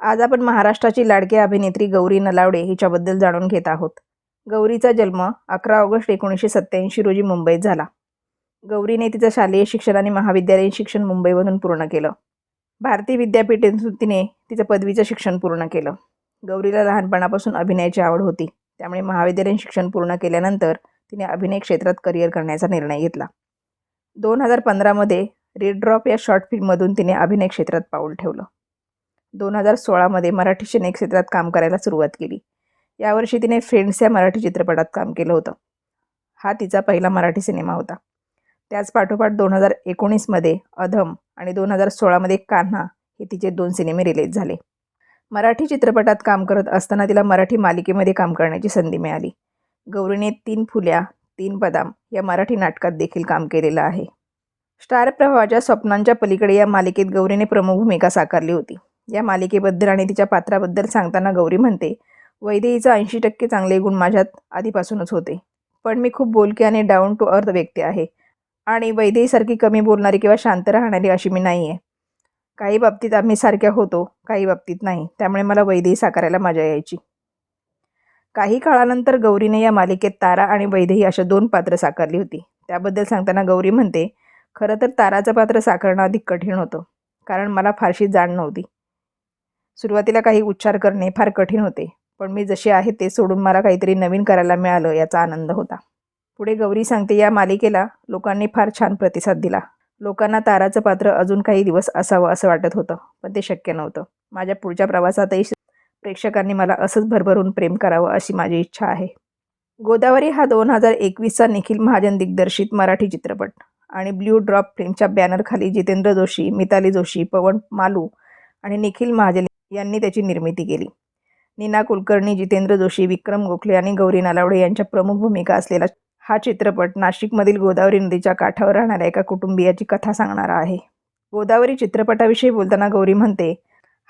आज आपण महाराष्ट्राची लाडकी अभिनेत्री गौरी नलावडे हिच्याबद्दल जाणून घेत आहोत. गौरीचा जन्म अकरा ऑगस्ट एकोणीसशे सत्त्याऐंशी रोजी मुंबईत झाला. गौरीने तिचं शालेय शिक्षण आणि महाविद्यालयीन शिक्षण मुंबईमधून पूर्ण केलं. भारतीय विद्यापीठातून तिने तिचं पदवीचं शिक्षण पूर्ण केलं. गौरीला लहानपणापासून अभिनयाची आवड होती. त्यामुळे महाविद्यालयीन शिक्षण पूर्ण केल्यानंतर तिने अभिनय क्षेत्रात करिअर करण्याचा निर्णय घेतला. दोन हजार पंधरामध्ये रेड ड्रॉप या शॉर्ट फिल्ममधून तिने अभिनय क्षेत्रात पाऊल ठेवलं. दोन हजार सोळामध्ये मराठी सिने क्षेत्रात काम करायला सुरुवात केली. यावर्षी तिने फ्रेंड्स या मराठी चित्रपटात काम केलं होतं. हा तिचा पहिला मराठी सिनेमा होता. त्याच पाठोपाठ दोन हजार एकोणीसमध्ये अधम आणि दोन हजार सोळामध्ये कान्हा हे तिचे दोन सिनेमे रिलीज झाले. मराठी चित्रपटात काम करत असताना तिला मराठी मालिकेमध्ये काम करण्याची संधी मिळाली. गौरीने तीन फुल्या तीन बदाम या मराठी नाटकात देखील काम केलेलं आहे. स्टार प्रवाहाच्या स्वप्नांच्या पलीकडे या मालिकेत गौरीने प्रमुख भूमिका साकारली होती. या मालिकेबद्दल आणि तिच्या पात्राबद्दल सांगताना गौरी म्हणते वैदेहीचा ऐंशी टक्के चांगले गुण माझ्यात आधीपासूनच होते. पण मी खूप बोलकी आणि डाऊन टू अर्थ व्यक्ती आहे. आणि वैदेहीसारखी कमी बोलणारी किंवा शांत राहणारी अशी मी नाही आहे काही बाबतीत आम्ही सारख्या होतो काही बाबतीत नाही. त्यामुळे मला वैदेही साकारायला मजा यायची. काही काळानंतर गौरीने या मालिकेत तारा आणि वैदेही अशा दोन पात्र साकारली होती. त्याबद्दल सांगताना गौरी म्हणते खरं तर ताराचं पात्र साकारणं अधिक कठीण होतं. कारण मला फारशी जाण नव्हती. सुरुवातीला काही उच्चार करणे फार कठीण होते पण मी जसे आहे ते सोडून मला काहीतरी नवीन करायला मिळालं याचा आनंद होता. पुढे गौरी सांगते या मालिकेला लोकांनी फार छान प्रतिसाद दिला. लोकांना ताराचं पात्र अजून काही दिवस असावं असं वाटत होतं पण ते शक्य नव्हतं. माझ्या पुढच्या प्रवासातही प्रेक्षकांनी मला असंच भरभरून प्रेम करावं अशी माझी इच्छा आहे. गोदावरी हा दोन हजार एकवीसचा निखिल महाजन दिग्दर्शित मराठी चित्रपट आणि ब्ल्यू ड्रॉप फिल्मच्या बॅनरखाली जितेंद्र जोशी मिताली जोशी पवन मालू आणि निखिल महाजन यांनी त्याची निर्मिती केली. नीना कुलकर्णी जितेंद्र जोशी विक्रम गोखले आणि गौरी नालावडे यांच्या प्रमुख भूमिका असलेला हा चित्रपट नाशिकमधील गोदावरी नदीच्या काठावर राहणाऱ्या एका कुटुंबियाची कथा सांगणारा आहे. गोदावरी चित्रपटाविषयी बोलताना गौरी म्हणते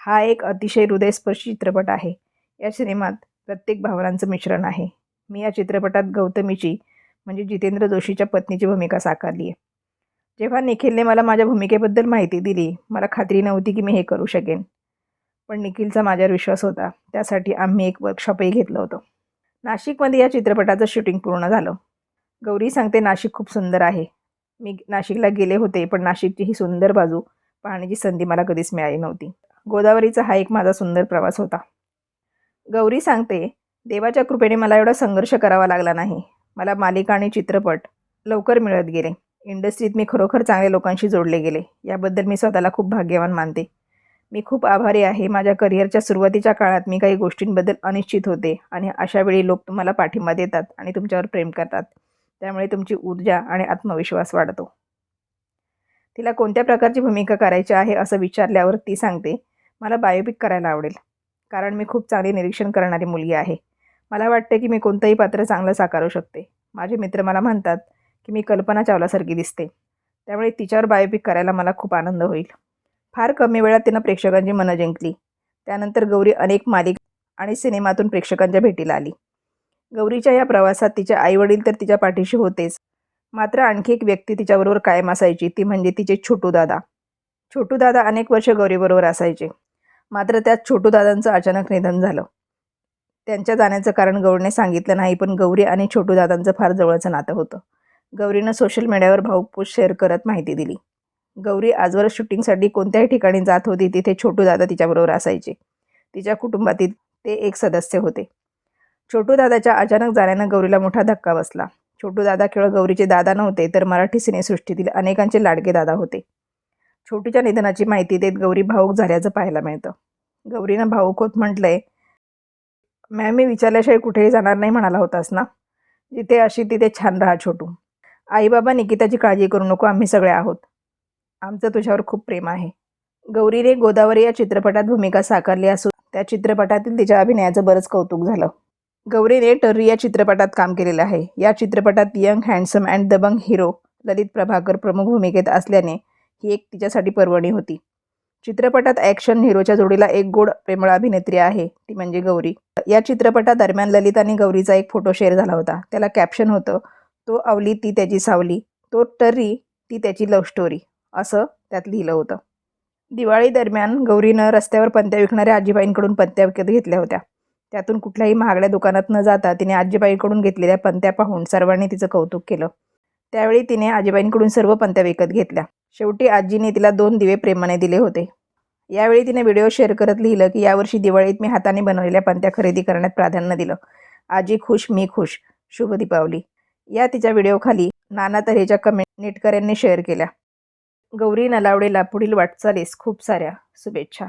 हा एक अतिशय हृदयस्पर्शी चित्रपट आहे. या सिनेमात प्रत्येक भावनांचं मिश्रण आहे. मी या चित्रपटात गौतमीची म्हणजे जितेंद्र जोशीच्या पत्नीची भूमिका साकारली आहे. जेव्हा निखिलने मला माझ्या भूमिकेबद्दल माहिती दिली मला खात्री नव्हती की मी हे करू शकेन. पण निखिलचा माझ्यावर विश्वास होता. त्यासाठी आम्ही एक वर्कशॉपही घेतलं होतं. नाशिकमध्ये या चित्रपटाचं शूटिंग पूर्ण झालं. गौरी सांगते नाशिक खूप सुंदर आहे. मी नाशिकला गेले होते पण नाशिकची ही सुंदर बाजू पाहण्याची संधी मला कधीच मिळाली नव्हती. गोदावरीचा हा एक माझा सुंदर प्रवास होता. गौरी सांगते देवाच्या कृपेने मला एवढा संघर्ष करावा लागला नाही. मला मालिका आणि चित्रपट लवकर मिळत गेले. इंडस्ट्रीत मी खरोखर चांगल्या लोकांशी जोडले गेले. याबद्दल मी स्वतःला खूप भाग्यवान मानते. मी खूप आभारी आहे. माझ्या करिअरच्या सुरुवातीच्या काळात मी काही गोष्टींबद्दल अनिश्चित होते आणि अशावेळी लोक तुम्हाला पाठिंबा देतात आणि तुमच्यावर प्रेम करतात. त्यामुळे तुमची ऊर्जा आणि आत्मविश्वास वाढतो. तिला कोणत्या प्रकारची भूमिका करायची आहे असं विचारल्यावर ती सांगते मला बायोपिक करायला आवडेल. कारण मी खूप चांगले निरीक्षण करणारी मुलगी आहे. मला वाटतं की मी कोणतंही पात्र चांगलं साकारू शकते. माझे मित्र मला म्हणतात की मी कल्पना चावलासारखी दिसते. त्यामुळे तिच्यावर बायोपिक करायला मला खूप आनंद होईल. फार कमी वेळात तिनं प्रेक्षकांची मनं जिंकली. त्यानंतर गौरी अनेक मालिक आणि सिनेमातून प्रेक्षकांच्या भेटीला आली. गौरीच्या या प्रवासात तिचे आईवडील तर तिच्या पाठीशी होतेच. मात्र आणखी एक व्यक्ती तिच्याबरोबर कायम असायची ती म्हणजे तिचे छोटू दादा. छोटू दादा अनेक वर्ष गौरीबरोबर असायचे. मात्र त्यात छोटू दादांचं अचानक निधन झालं. त्यांच्या जाण्याचं कारण गौरीने सांगितलं नाही पण गौरी आणि छोटू दादांचं फार जवळचं नातं होतं. गौरीनं सोशल मीडियावर भाऊपोस्ट शेअर करत माहिती दिली. गौरी आजवर शूटिंगसाठी कोणत्याही ठिकाणी जात होती तिथे छोटू दादा तिच्याबरोबर असायचे. तिच्या कुटुंबातील ते एक सदस्य होते. छोटू दादाच्या अचानक जाण्यानं गौरीला मोठा धक्का बसला. छोटू दादा केवळ गौरीचे दादा नव्हते तर मराठी सिनेसृष्टीतील अनेकांचे लाडके दादा होते. छोटूच्या निधनाची माहिती देत गौरी भाऊक झाल्याचं पाहायला मिळतं. गौरीनं भाऊक होत म्हटलंय मॅम मी विचारल्याशिवाय कुठेही जाणार नाही म्हणाला होतास ना? जिथे अशी तिथे छान राहा छोटू. आईबाबा निकिताची काळजी करू नको आम्ही सगळे आहोत. आमचं तुझ्यावर खूप प्रेम आहे. गौरीने गोदावरी या चित्रपटात भूमिका साकारली असून त्या चित्रपटातील तिच्या अभिनयाचं बरंच कौतुक झालं. गौरीने टर्री या चित्रपटात काम केलेलं आहे. या चित्रपटात यंग हँडसम अँड दबंग हिरो ललित प्रभाकर प्रमुख भूमिकेत असल्याने ही एक तिच्यासाठी पर्वणी होती. चित्रपटात ॲक्शन हिरोच्या जोडीला एक गोड प्रेमळ अभिनेत्री आहे ती म्हणजे गौरी. या चित्रपटादरम्यान ललित आणि गौरीचा एक फोटो शेअर झाला होता. त्याला कॅप्शन होतं तो अवली ती त्याची सावली तो टर्री ती त्याची लव्ह स्टोरी. असं त्यात लिहिलं होतं. दिवाळी दरम्यान गौरीनं रस्त्यावर पंत्या विकणाऱ्या आजीबाईंकडून पंत्या विकत घेतल्या होत्या. त्यातून कुठल्याही महागड्या दुकानात न जाता तिने आजीबाईंकडून घेतलेल्या पंत्या पाहून सर्वांनी तिचं कौतुक केलं. त्यावेळी तिने आजीबाईंकडून सर्व पंत्या विकत घेतल्या. शेवटी आजीने तिला दोन दिवे प्रेमाने दिले होते. यावेळी तिने व्हिडिओ शेअर करत लिहिलं की यावर्षी दिवाळीत मी हाताने बनवलेल्या पंत्या खरेदी करण्यात प्राधान्य दिलं. आजी खुश मी खुश. शुभ दीपावली. या तिच्या व्हिडिओखाली नाना तऱ्हेच्या कमेंट नेटकऱ्यांनी शेअर केल्या. गौरी नलावडेला पुढील वाटचालीस. खूप साऱ्या शुभेच्छा.